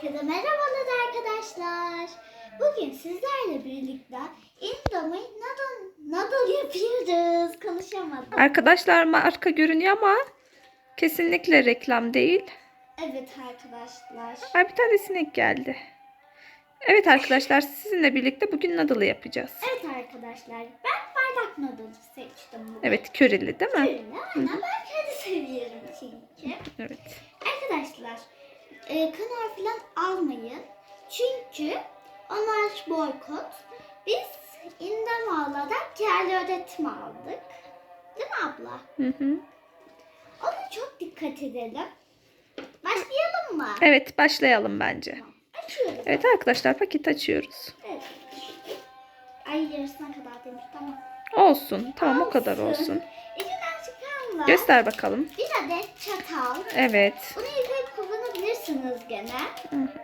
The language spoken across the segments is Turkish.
Herkese merhabalar arkadaşlar. Bugün sizlerle birlikte Indomie noodle, noodle yapıyoruz. Konuşamadım. Arkadaşlar marka görünüyor ama kesinlikle reklam değil. Evet arkadaşlar. Ay bir tane sinek geldi. Evet arkadaşlar sizinle birlikte bugün noodle yapacağız. Evet arkadaşlar. Ben bardak noodle seçtim bugün. Evet körili değil mi? Öyle, aynen ben kendi seviyorum çünkü. Evet. Arkadaşlar e, kanal falan almayın. Çünkü onlar boykot. Biz Indomie olarak yerli öğretim aldık. Değil mi abla? Hı hı. Ona çok dikkat edelim. Başlayalım mı? Evet başlayalım bence. Açıyorum. Evet arkadaşlar paket açıyoruz. Evet. Ay yarısına kadar demiş tamam. Olsun. Tamam o kadar olsun. İçinden çıkan var. Göster bakalım. Bir adet çatal. Evet. Bunu kullanabilirsiniz gene.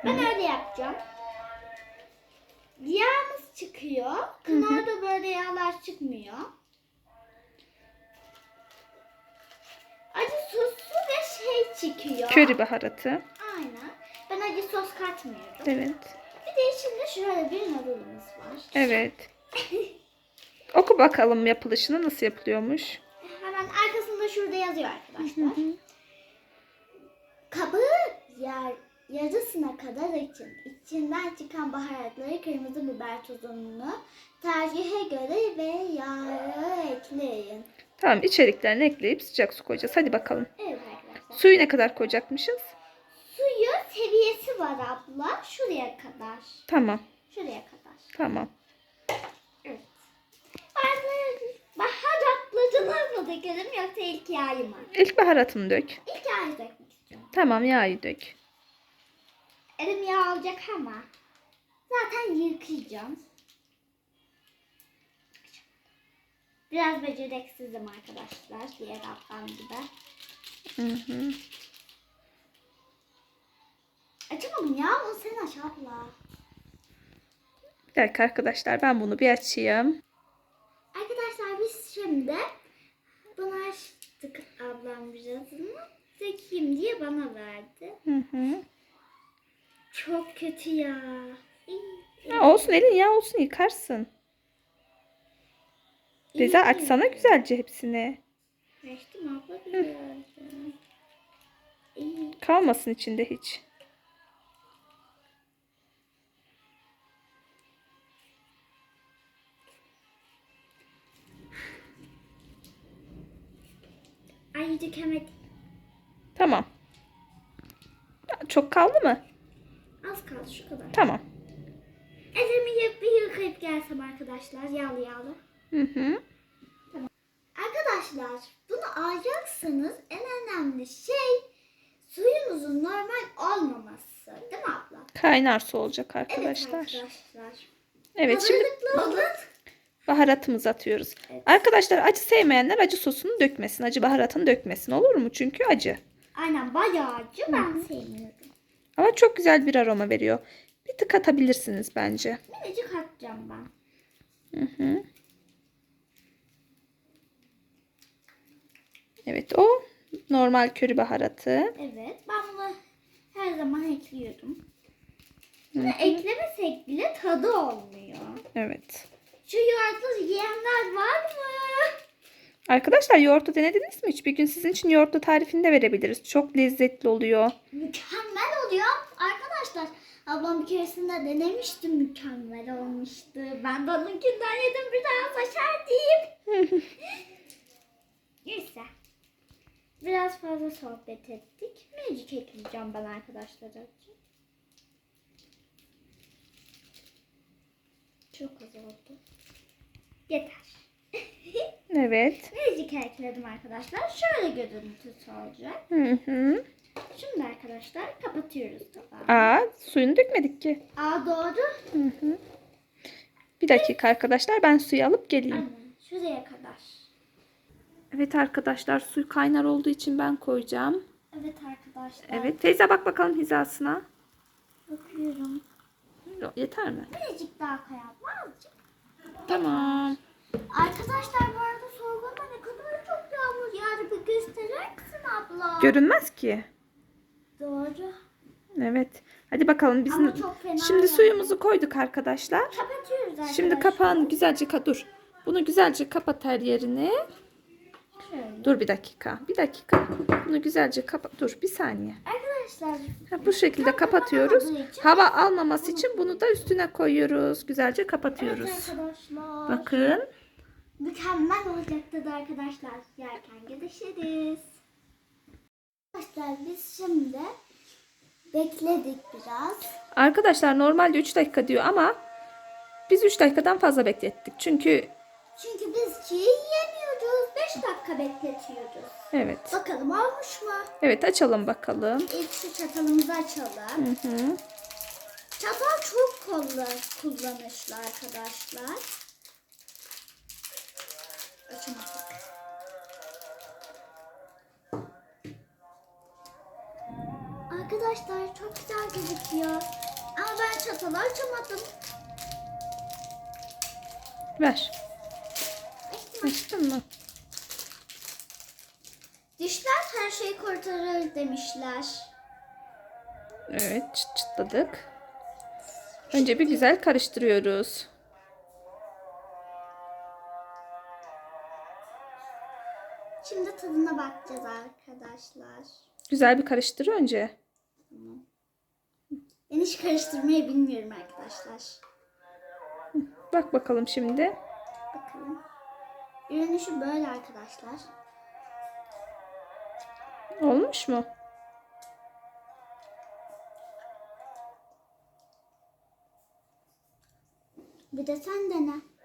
Ben öyle yapacağım. Yağımız çıkıyor. Kınarda böyle yağlar çıkmıyor. Acı sosu ve şey çıkıyor. Köri baharatı. Aynen. Ben acı sos katmıyorum. Evet. Bir de içinde şöyle bir noodle'ımız var. Evet. Oku bakalım yapılışını nasıl yapılıyormuş. Hemen arkasında şurada yazıyor arkadaşlar. Yer, yarısına kadar açın. İçinden çıkan baharatları kırmızı biber tuzunu tercihe göre ve yağı ekleyin. Tamam içeriklerini ekleyip sıcak su koyacağız. Hadi bakalım. Evet arkadaşlar. Suyu ne kadar koyacakmışız? Suyu seviyesi var abla. Şuraya kadar. Tamam. Şuraya kadar. Tamam. Evet. Baharatlarını mı dökelim yoksa ilk yağı mı? İlk baharatını dök. İlk yağı dökmek istiyorum. Tamam yağı dök. Elim yağ alacak ama. Zaten yıkayacağım. Biraz beceriksizim arkadaşlar. Diğer ablam gibi. Hı hı. Açamadım ya. Onu sen aç abla. Bir dakika arkadaşlar ben bunu bir açayım. Arkadaşlar biz şimdi bunu açtık ablam birazını. Dökeyim diye bana verdi. Hı hı. Çok kötü ya. Ha, olsun elin yağ olsun yıkarsın. Reza açsana güzelce hepsini. Açtım abla. Kalmasın içinde hiç. Ay dökemedim. Tamam. Çok kaldı mı? Az kaldı şu kadar. Tamam. Elimi bir yıkayıp gelsem arkadaşlar yağlı yağlı. Hı hı. Arkadaşlar bunu alacaksanız en önemli şey suyunuzun normal olmaması. Değil mi abla? Kaynar su olacak Evet arkadaşlar. arkadaşlar. Evet şimdi Hazırlıklı olun. baharatımızı atıyoruz. Evet. Arkadaşlar acı sevmeyenler acı sosunu dökmesin. Acı baharatını dökmesin olur mu? Çünkü acı. Aynen bayağı acı ben sevmiyorum. Ama çok güzel bir aroma veriyor. Bir tık atabilirsiniz bence. Minicik atacağım ben. Hı hı. Evet o normal köri baharatı. Evet ben bunu her zaman ekliyorum. Bunu eklemesek bile tadı olmuyor. Evet. Şu yoğurtlu yiyenler var mı? Arkadaşlar yoğurtlu denediniz mi hiç? Bir gün sizin için yoğurtlu tarifini de verebiliriz. Çok lezzetli oluyor. Mükemmel oluyor arkadaşlar. Ablam bir keresinde denemişti mükemmel olmuştu. Ben de onunkinden yedim bir daha saçar diyeyim. Neyse. Biraz fazla sohbet ettik. Minicik ekleyeceğim ben arkadaşlar için. Çok az oldu. Yeter. Evet. Minicik ekledim arkadaşlar. Şöyle görüntüsü olacak. Hı hı. Şimdi arkadaşlar kapatıyoruz tabağı. Aa suyunu dökmedik ki. Aa doğru. Hı hı. Bir dakika arkadaşlar ben suyu alıp geleyim. Aynen. Şuraya kadar. Evet arkadaşlar su kaynar olduğu için ben koyacağım. Evet arkadaşlar. Evet teyze bak bakalım hizasına. Bakıyorum. Yeter mi? Birazcık daha koyalım. Azıcık. Tamam. Arkadaşlar bu arada sorgulama ne kadar çok yağmur yağdı. Bir gösterir misin abla? Görünmez ki. Doğru. Evet. Hadi bakalım biz Ama çok fena Şimdi yani. suyumuzu koyduk arkadaşlar. Kapatıyoruz arkadaşlar. Şimdi kapağını güzelce ka- dur. Bunu güzelce kapat her yerine. Şöyle. Dur bir dakika. Bir dakika. Bunu güzelce kapat. Dur bir saniye. Arkadaşlar Ha, bu şekilde kapatıyoruz. Hava almaması için bunu da üstüne koyuyoruz. Güzelce kapatıyoruz. Evet arkadaşlar. Bakın. Mükemmel olacaktı da arkadaşlar. Yerken görüşürüz. Arkadaşlar biz şimdi bekledik biraz. Arkadaşlar normalde 3 dakika diyor ama biz 3 dakikadan fazla beklettik. Çünkü Çünkü biz çiğ yiyemiyoruz. 5 dakika bekletiyoruz. evet. Bakalım olmuş mu? Evet açalım bakalım. İlk şu çatalımızı açalım. Hı hı. Çatal çok kolay kullanışlı arkadaşlar. Açamadık. Arkadaşlar çok güzel gözüküyor. Ama ben çatalı açamadım. Ver. Açtım. Açtın mı? Dişler her şeyi kurtarır demişler. Evet çıt çıtladık. Önce bir güzel karıştırıyoruz. Şimdi tadına bakacağız arkadaşlar. Güzel bir karıştır önce. Ben hiç karıştırmayı bilmiyorum arkadaşlar. Bak bakalım şimdi. Bakalım. Görünüşü böyle arkadaşlar. Olmuş mu? Bir de sen dene.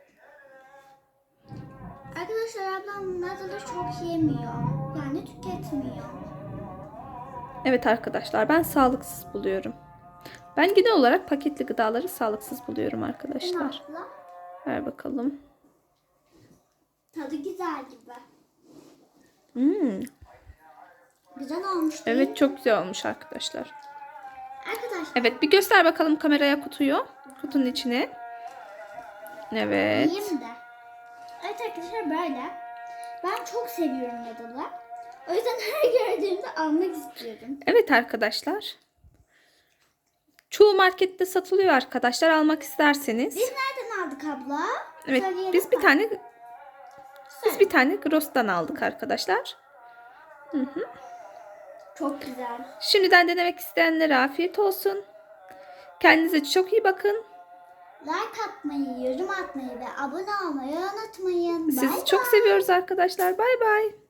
Nadılı çok yemiyor. Yani tüketmiyor. Evet arkadaşlar ben sağlıksız buluyorum. Ben genel olarak paketli gıdaları sağlıksız buluyorum arkadaşlar. abla? Ver bakalım. Tadı güzel gibi. Hmm, Güzel olmuş değil mi? evet çok güzel olmuş arkadaşlar. Arkadaşlar Evet bir göster bakalım kameraya kutuyu. Kutunun içine. Evet. yiyeyim de. Evet arkadaşlar böyle. Ben çok seviyorum nadılı. O yüzden her gördüğümde almak istiyorum. Evet arkadaşlar. Çoğu markette satılıyor arkadaşlar almak isterseniz. Biz nereden aldık abla? Evet Söyleyelim biz bir mi? tane biz bir tane Gross'tan aldık arkadaşlar. Çok güzel. Şimdiden denemek isteyenlere afiyet olsun. Kendinize çok iyi bakın. Like atmayı, yorum atmayı ve abone olmayı unutmayın. Sizi Bye çok seviyoruz arkadaşlar. Bay bay.